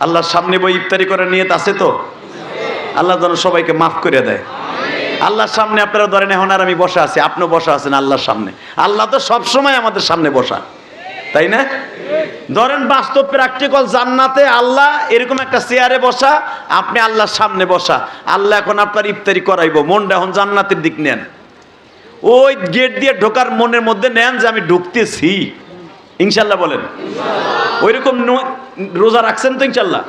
আল্লাহর সামনে বই ইফতারি করার নিয়ত আছে তো? আল্লাহ যেন সবাইকে মাফ করে দেয়। আল্লাহর সামনে আপনারা ধরেন, এখন আর আমি বসা আছি। আপনিও বসা আছেন আল্লাহর সামনে। আল্লাহ তো সব সময় আমাদের সামনে বসা। তাই না? ধরেন, বাস্তব প্র্যাকটিক্যাল জান্নাতে আল্লাহ এরকম একটা চেয়ারে বসা, আপনি আল্লাহর সামনে বসা। আল্লাহ এখন আপনার ইফতারি করাইবো। মনটা এখন জান্নাতের দিক নেন। ওই গেট দিয়ে ঢোকার মনের মধ্যে নেন যে আমি ঢুকতেছি। ইনশাল্লাহ বলেন। ওইরকম রোজা রাখছেন তো ইনশাল্লাহ?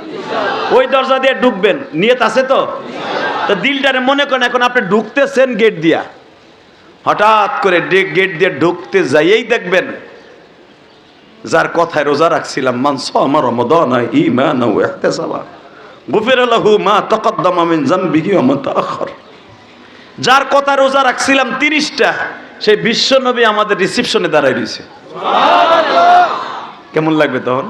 ওই দরজা দিয়ে ঢুকবেন। নিয়ত আছে তো? তো দিলটারে মনে করেন, এখন আপনি ঢুকতেছেন গেট দিয়া। হঠাৎ করে গেট দিয়ে ঢুকতে যাইয়েই দেখবেন, যার কথায় রোজা রাখছিলাম মানস আমার ইহতিসাবা। গুফির মা যার কথা রোজা রাখছিলাম তিরিশটা, সেই বিশ্ব নবী আমাদের রিসিপশনে দাঁড়ায় রয়েছে। কেমন লাগবে তখন?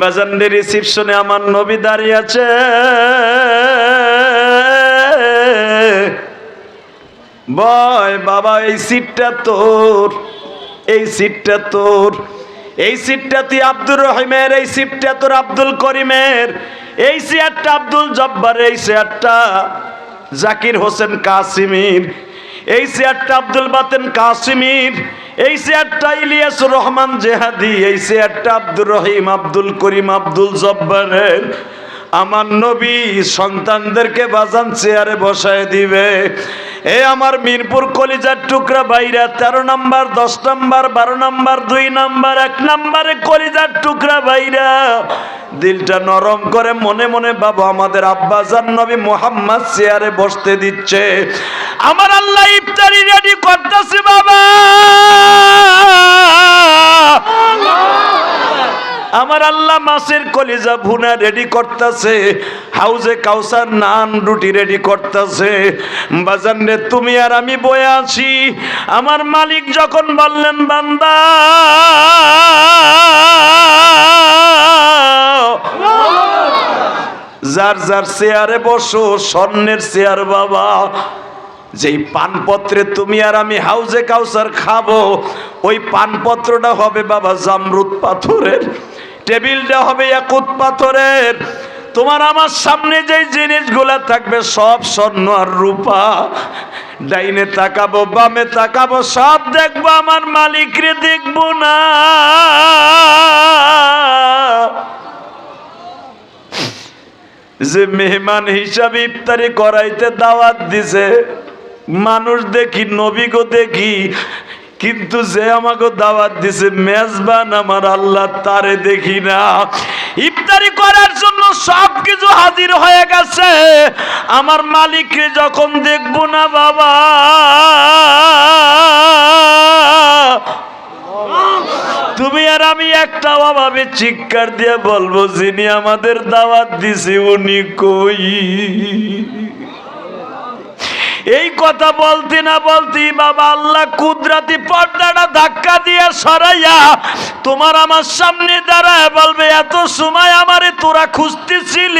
বাজানদের রিসিপশনে আমার নবী দাঁড়িয়ে আছে। বয় বাবা, এই সিটটা তোর, এই সিটটা তোর, এই সিটটা তুই আব্দুর রহিমের, এই সিটটা তোর আব্দুল করিমের, এই চেয়ারটা আব্দুল জব্বার এই চেয়ারটা জাকির হোসেন কাসিমির। এই চেয়ারটা আব্দুল বাতেন কাসিমির, এই চেয়ারটা ইলিয়াসুর রহমান জেহাদি, এই চেয়ারটা আব্দুর রহিম, আব্দুল করিম, আব্দুল জব্বারের। আমার নবী সন্তানদেরকে বাজান চেয়ারে বসায় দিবে। এ আমার মিরপুর কলিজার টুকরা বাইরা, তেরো নাম্বার, দশ নাম্বার, বারো নাম্বার, দুই নাম্বার, এক নাম্বারে কলিজার টুকরা বাইরা। দিলটা নরম করে মনে মনে বাবা, আমাদের আব্বাজান নবী মোহাম্মদ চেয়ারে বসতে দিচ্ছে। আমার আল্লাহ ইফতারি রেডি করতেছে বাবা। আমার আল্লাহ মাছের কলিজা ভুনা রেডি করতেছে। হাউজে কাউসার নান রুটি রেডি করতেছে। বাজান রে, তুমি আর আমি বয়ে আছি। আমার মালিক যখন বললেন, বান্দা যার যার চেয়ারে বসো, স্বর্ণের চেয়ার বাবা। যেই পানপত্রে তুমি আর আমি হাউজে কাউসার খাব, ওই পানপত্রটা হবে বাবা জামরুদ পাথরের, টেবিলটা হবে একুত পাথরের। তোমার আমার সামনে যেই জিনিসগুলা থাকবে সব স্বর্ণ আর রূপা। ডাইনে তাকাবো, বামে তাকাবো, সব দেখব, আমার মালিকরে দেখব না। যে মেহমান হিসাবে ইফতারি করাইতে দাওয়াত দিছে, মানুষ দেখি নবী গো দেখি, কিন্তু যে আমাকে দাওয়াত দিছে, মেজবান আমার আল্লাহ তারে দেখি না। ইফতারি করার জন্য সব কিছু হাজির হয়ে গেছে। আমার মালিককে যখন দেখব না বাবা তুমি আর আমি একটা অভাবে চিৎকার দিয়ে বলব, যিনি আমাদের দাওয়াত দিছে উনি কই? এই কথা বলতে না বলতে বাবা আল্লাহ কুদরাতি পর্দাটা ধাক্কা দিয়ে সরাইয়া তোমার আমার সামনে দাঁড়ায় বলবে, এত সময় আমারে তোরা খুঁজতেছিলি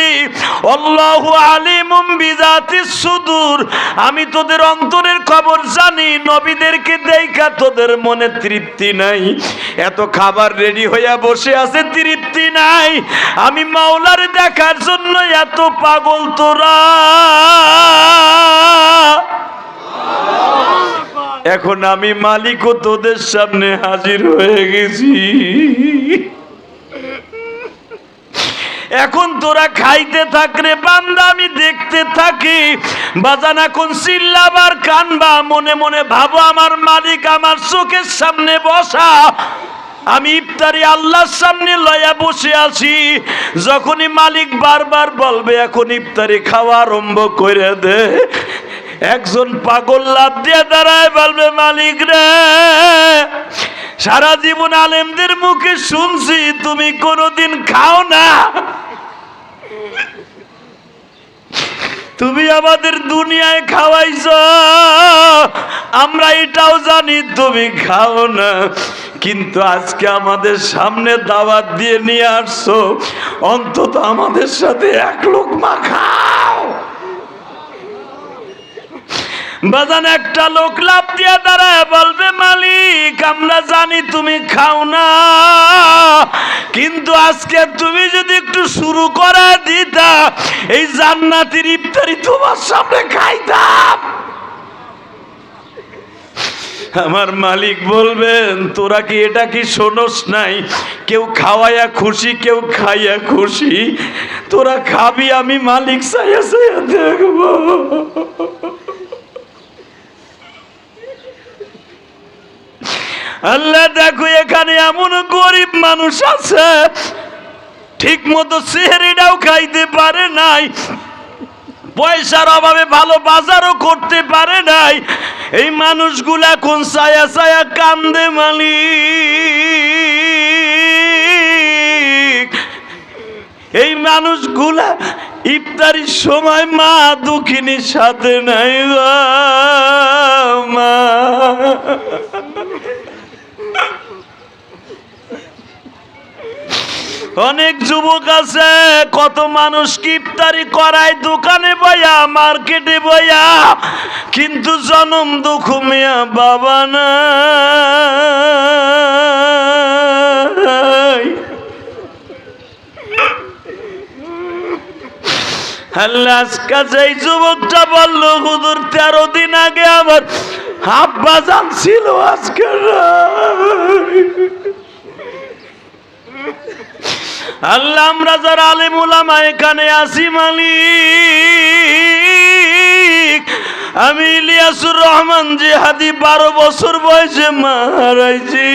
সুদূর। আমি তোদের অন্তরের খবর জানি, নবীদেরকে দেখা তোদের মনে তৃপ্তি নাই। এত খাবার রেডি হইয়া বসে আছে, তৃপ্তি নাই। আমি মাওলার দেখার জন্য এত পাগল তোরা। এখন আমি মালিকও তোদের সামনে হাজির হয়ে গেছি। এখন তোরা খাইতে থাক রে বান্দা, আমি দেখতে থাকি। বাজান এখন চিল্লাবার কানবা, মনে মনে ভাবো আমার মালিক আমার চোখের সামনে বসা। আমি ইফতারি আল্লাহর সামনে লয়া বসে আছি। যখনই মালিক বারবার বলবে, এখন ইফতারি খাওয়া আরম্ভ করে দে। একজন পাগল লাভ দিয়ে দাঁড়ায় বলবে, মালিক রে, সারা জীবন আলেমদের মুখে শুনছি, তুমি কোনোদিন খাও না। তুমি আমাদের দুনিয়ায় খাওয়াইছ। আমরা এটাও জানি তুমি খাও না। কিন্তু আজকে আমাদের সামনে দাওয়াত দিয়ে নিয়ে আসছো। অন্তত আমাদের সাথে এক লোক মা খাও বাজান, একটা লোক লাভ দিয়ে দাঁড়ায় বলবে, মালিক, আমরা জানি তুমি খাও না। কিন্তু আজকে তুমি যদি একটু শুরু করে দিতা, এই জান্নাতের ইফতারি তোমার সামনে খাইতাম। আমার মালিক বলবেন, তোরা কি এটা কি শোনস নাই? কেউ খাওয়াইয়া খুশি, কেউ খাইয়া খুশি। তোরা খাবি, আমি মালিক সাইয়া সাইয়া দেখব। আল্লাহ দেখো, এখানে এমন গরিব মানুষ আছে ঠিক মতো সেহরিটাও খাইতে পারে নাই। পয়সার অভাবে ভালো বাজারও করতে পারে নাই। এই মানুষগুলা কোন ছায়া ছায়া কান্দে মালিক? এই মানুষগুলা ইফতারির সময় মা দুঃখিনীর সাথে নাই মা। অনেক যুবক আছে, কত মানুষ ইফতারি করায়, দোকানে বইয়া, মার্কেটে বইয়া, কিন্তু জনম দুঃখ মিয়া বাবা না আল্লাহ কাছে যুবকটা আগে আমার হাব্বা জান ছিল আজকে। আল্লাহ, আমরা যারা আলিম উলামা, এখানে আসি মালিক। আমি ইলিয়াসুর রহমান জিহাদি, বারো বছর বয়সে মারাইছি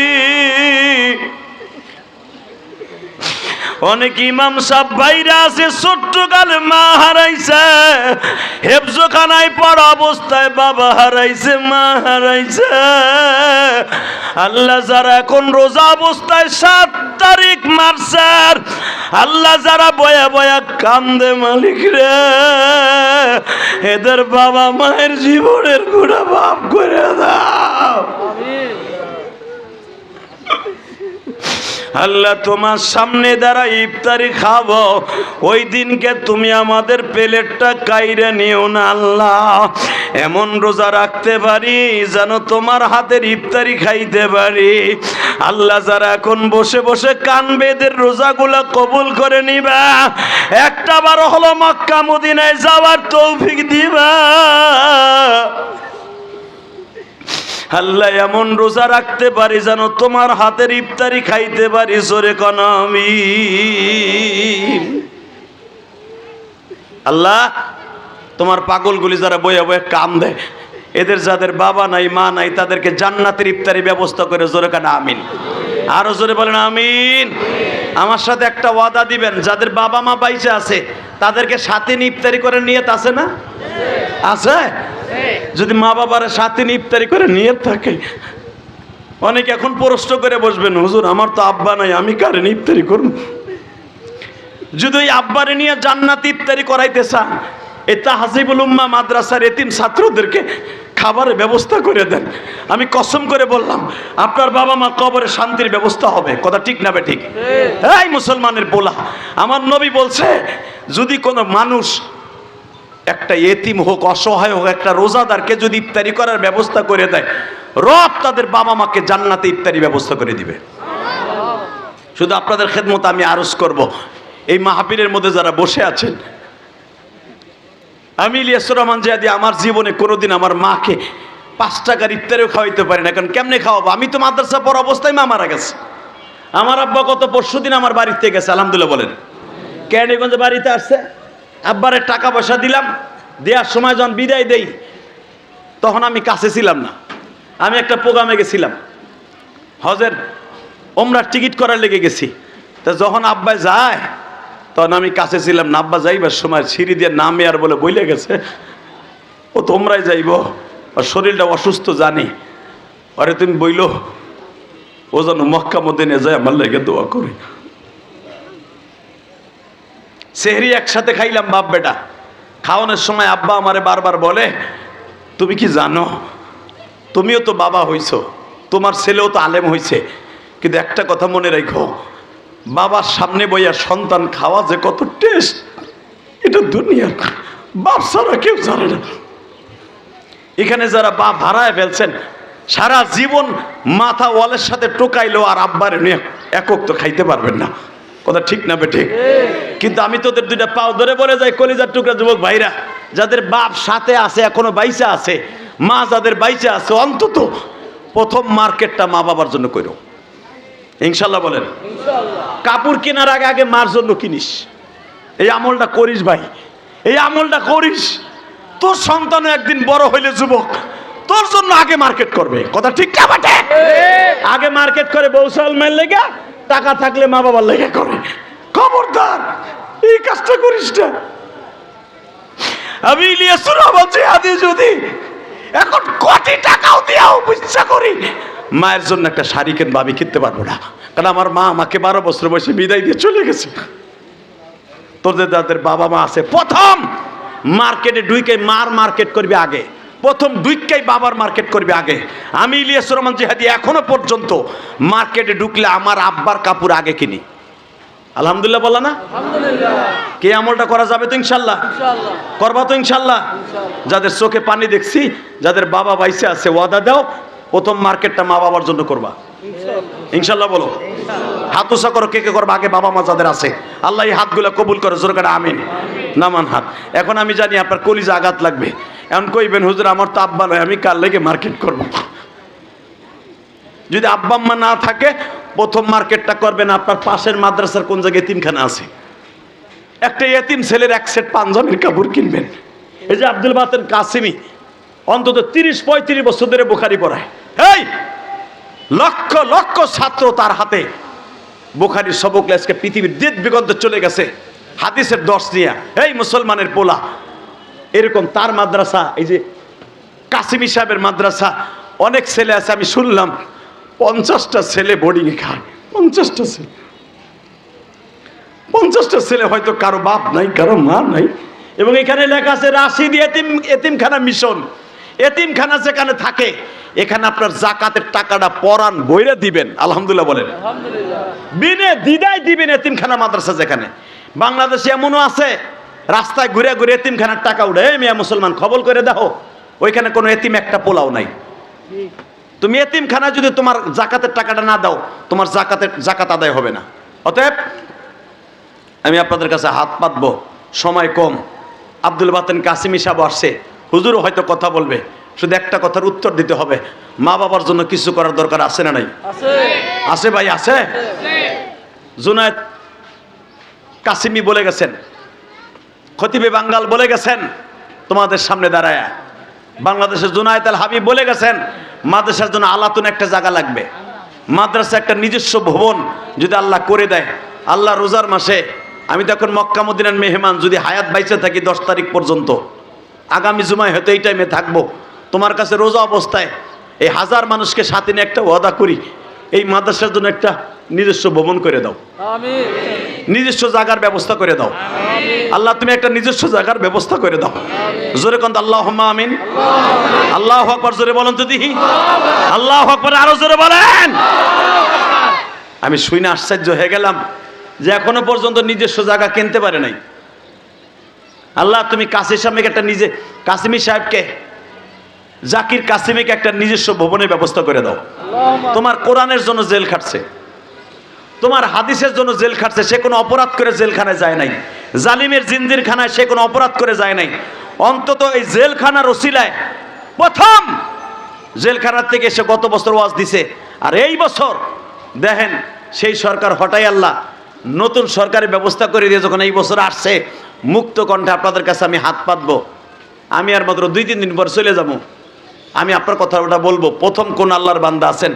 অনেক ইমাম সাহ বাইরে আছে ছোট্ট কালে মা হারাইছে। হেফজোখানায় পড়া অবস্থায় বাবা হারাইছে, মা হারাইছে। আল্লাহ যারা এখন রোজা অবস্থায় সাত তারিখ মারছেন, আল্লাহ যারা বয়া বয়া কান্দে মালিক রে। এদের বাবা মায়ের জীবনের গুণা বাপ করে দাও। আল্লাহ তোমার সামনে দ্বারা ইফতারি খাব। ওই দিনকে তুমি আমাদের প্লেটটা কাইরে নিও না আল্লাহ। এমন রোজা রাখতে পারি যেন তোমার হাতের ইফতারি খাইতে পারি। আল্লাহ যারা এখন বসে বসে কান বেদের রোজাগুলা কবুল করে নিবা। একটা বারো হলো মক্কা, মদিনায় যাওয়ার তৌফিক দিবা। আল্লাহ এমন রোজা রাখতে পারি যেন তোমার হাতের ইফতারি খাইতে পারি সরে কনামি আল্লাহ, তোমার পাগলগুলি যারা বয়ে বয়ে কাম দেয়, এদের যাদের বাবা নাই, মা নাই, তাদেরকে জান্নাতের ইফতারি ব্যবস্থা করে জোরে কানা আমিন। আরও জোরে বলেন আমিন। আমার সাথে একটা ওয়াদা দিবেন, যাদের বাবা মা বাইচে আছে, তাদেরকে সাথে ইফতারি করে নিয়ে আছে না? আছে? যদি মা বাবার সাথে নিয়ে ইফতারি করে নিয়ে থাকে অনেকে এখন প্রশ্ন করে বসবেন হুজুর আমার তো আব্বা নাই আমি কারে ইফতারি করব? যদি ওই আব্বারে নিয়ে জান্নাত ইফতারি করাইতে চান এই তাহাজিবুল উম্মা মাদ্রাসার এতিম ছাত্রদেরকে খাবারের ব্যবস্থা করে দেন। আমি কসম করে বললাম আপনার বাবা মা কবরে শান্তির ব্যবস্থা হবে। কথা ঠিক না ঠিক। এই মুসলমানের বোলা আমার নবী বলছে যদি কোনো মানুষ একটা এতিম হোক, অসহায় হোক, একটা রোজাদারকে যদি ইফতারি করার ব্যবস্থা করে দেয়, রব তাদের বাবা মাকে জান্নাতে ইফতারি ব্যবস্থা করে দিবে। শুধু আপনাদের খেদমত আমি আরজ করব। এই মাহাবীরের মধ্যে যারা বসে আছেন, আমি ইলিয়াসুর রহমান জিয়াদি, আমার জীবনে কোনোদিন আমার মাকে পাঁচ টাকার ইফতারিও খাওয়াইতে পারি না। কারণ কেমনে খাওয়াবো? আমি তো মাদ্রাসা পর অবস্থায় মা মারা গেছে। আমার আব্বা গত পরশু দিন আমার বাড়িতে গেছে, আলহামদুলিল্লাহ বলেন। কেরানীগঞ্জে বাড়িতে আসছে? আব্বারে টাকা পয়সা দিলাম, দেওয়ার সময় যখন বিদায় দেই, তখন আমি কাছে ছিলাম না। আমি একটা প্রোগ্রামে গেছিলাম। হজের ওমরার টিকিট করার লেগে গেছি। তা যখন আব্বাই যায়, তখন আমি কাছে ছিলাম না, আব্বা যাইবার সময় সিঁড়ি দিয়ে নামে আর বলে বইলে গেছে, ও, তোমরাই যাইব। ওর শরীরটা অসুস্থ, জানি। আরে তুমি বইলো, ও যেন মক্কা মদিনে যায়, আমার লেগে দোয়া করি। সেহরি একসাথে খাইলাম, বাপ বেটা। খাওয়ানোর সময় আব্বা আমারে বারবার বলে, তুমি কি জানো, তুমিও তো বাবা হইছ, তোমার ছেলেও তো আলেম হইছে। কিন্তু একটা কথা মনে রাখো, বাবার সামনে বইয়া সন্তান খাওয়া যে কত টেস্ট, এটা দুনিয়ার বাপ ছাড়া কেউ জানে না। এখানে যারা বাপ হারায় ফেলছেন, সারা জীবন মাথা ওয়ালের সাথে টোকাইলো আর আব্বার একক তো খাইতে পারবেন না। কথা ঠিক না বেঠে কিন্তু আমি তোদের দুইটা পাও ধরে বলে যাই কলিজার টুকরা যুবক ভাইরা যাদের বাপ সাথে আছে এখনও বাইচা আছে মা যাদের বাইচা আছে অন্তত প্রথম মার্কেটটা মা বাবার জন্য করো ইনশাল্লাহ বলেন। কাপড় কেনার আগে আগে মার জন্য কিনিস। এই আমলটা করিস ভাই। এই আমলটা করিস। তোর সন্তানও একদিন বড় হইলে যুবক তোর জন্য আগে মার্কেট করবে। কথা ঠিক না আগে মার্কেট করে বৌসাল মেল লেগে টাকা থাকলে মা বাবার লেগে করে। খবরদার, এই কাজটা করিস না। আমি ইলিয়াসুর রহমান জিহাদি যদি এখন কোটি টাকাও দিয়াও ইচ্ছা করি, মায়ের জন্য একটা শাড়ি কিনবো, আমি কিনতে পারব না। কারণ আমার মা আমাকে বারো বছর বয়সে বিদায় দিয়ে চলে গেছে। তোদের যাদের বাবা মা আছে। প্রথম মার্কেটে ডুইকে মার মার্কেট করবে আগে। প্রথম ডুইকাই বাবার মার্কেট করবে আগে। আমি ইলিয়াস রহমান জিহাদি এখনও পর্যন্ত মার্কেটে ঢুকলে আমার আব্বার কাপড় আগে কিনি। আলহামদুলিল্লাহ বলা না? কে আমলটা করা যাবে তো ইনশাল্লাহ? করবা তো ইনশাল্লাহ? যাদের চোখে পানি দেখছি যাদের বাবা বাইসে আছে ওয়াদা দাও প্রথম মার্কেটটা মা বাবার জন্য করবা। ইনশাল্লাহ। বলো। হাত উষা করো কে কে করবা? আগে বাবা মা যাদের আছে। আল্লাহ এই হাতগুলো কবুল করে জোর করে আমিন। নামান হাত এখন আমি জানি আপনার কলিজা আঘাত লাগবে। এমন কইবেন, হুজুর, আমার তো আব্বা নয়, আমি কার লেগে মার্কেট করব? যদি আব্বা আম্মা না থাকে, প্রথম মার্কেটটা করবেন আপনার পাশের মাদ্রাসার কোন জায়গায় এতিমখানা আছে। একটা এতিম ছেলের এক সেট পাঞ্জাবির কাপড় কিনবেন। এই যে আব্দুল বাতেন কাসিমি, অন্তত তিরিশ, পঁয়ত্রিশ বছর ধরে বোখারি পড়ায়। এই লক্ষ লক্ষ ছাত্র তার হাতে। বোখারির সবক আজকে পৃথিবীর দিক বিগন্ত চলে গেছে। হাদিসের দশ নিয়ে এই মুসলমানের পোলা এরকম তার মাদ্রাসা এই যে কাসিমি সাহেবের মাদ্রাসা অনেক ছেলে আছে আমি শুনলাম পঞ্চাশটা ছেলে বোর্ডিংয়ে খায় পঞ্চাশটা ছেলে। পঞ্চাশটা ছেলে হয়তো কারও বাপ নাই কারও মা নাই এবং এখানে লেখা আছে রাশিদ এতিম এতিমখানা মিশন এতিমখানা যেখানে থাকে এখানে আপনার জাকাতের টাকাটা পরান বইরে দিবেন। আলহামদুলিল্লাহ বলেন। বিনে দিদাই দিবেন এতিমখানা মাদ্রাসা যেখানে। বাংলাদেশে এমনও আছে রাস্তায় ঘুরে ঘুরে এতিমখানার টাকা উঠে "এই মিয়া মুসলমান খবর করে দেখো ওইখানে কোনো এতিম একটা পোলাও নাই। তুমি এতিমখানা যদি তোমার জাকাতের টাকাটা না দাও তোমার জাকাতের জাকাত আদায় হবে না। অতএব আমি আপনাদের কাছে হাত পাতবো সময় কম। আব্দুল বাতেন কাসিমি সাহেব আসছে হুজুরও হয়তো কথা বলবে শুধু একটা কথার উত্তর দিতে হবে। মা বাবার জন্য কিছু করার দরকার আছে না নাই? আছে। ভাই আছে। জুনায়দ কাসিমি বলে গেছেন, খতিবে বাঙ্গাল বলে গেছেন, তোমাদের সামনে দাঁড়ায়। বাংলাদেশের জুনায়দ আল হাবিব বলে গেছেন, মাদ্রাসার জন্য আলাতুন একটা জায়গা লাগবে। মাদ্রাসা একটা নিজস্ব ভবন যদি আল্লাহ করে দেয়, আল্লাহ রোজার মাসে, আমি তো এখন মক্কা মদিনার মেহমান, যদি হায়াত বাইচে থাকি দশ তারিখ পর্যন্ত, আগামী জুমায় হয়তো এই টাইমে থাকব। তোমার কাছে রোজা অবস্থায় এই হাজার মানুষকে সাথে নিয়ে একটা ওয়াদা করি এই মাদ্রাসার জন্য একটা নিজস্ব ভবন করে দাও। নিজস্ব জায়গার ব্যবস্থা করে দাও। আল্লাহ তুমি একটা নিজস্ব জায়গার ব্যবস্থা করে দাও। জোরে কন্ত আল্লাহ আমিন। আল্লাহ আকবর জোরে বলেন তো দিহি আল্লাহ আকবর আরও জোরে বলেন। আমি শুই না আশ্চর্য হয়ে গেলাম যে এখনও পর্যন্ত নিজস্ব জায়গা কিনতে পারে নাই। আল্লাহ তুমি কাসির সাহেবকে একটা নিজে কাসিমি সাহেবকে জাকির কাসিমিকে একটা নিজস্ব ভবনের ব্যবস্থা করে দাও। তোমার কোরআনের জন্য জেল খাটছে। তোমার হাদিসের জন্য জেল খাটছে সে কোনো অপরাধ করে জেলখানায় যায় নাই। জালিমের জিন্দিরখানায় সে কোনো অপরাধ করে যায় নাই। অন্তত এই জেলখানার ওসিলায় প্রথম জেলখানার থেকে এসে গত বছর ওয়াজ দিছে। আর এই বছর দেখেন সেই সরকার হটাই আল্লাহ নতুন সরকারের ব্যবস্থা করে দিয়ে যখন এই বছর আসছে মুক্ত কণ্ঠে আপনাদের কাছে আমি হাত পাতবো। আমি আর মাত্র দুই তিন দিন পর চলে যাব। আমি আপনার কথা ওটা বলব। প্রথম কোন আল্লাহর বান্দা আছেন?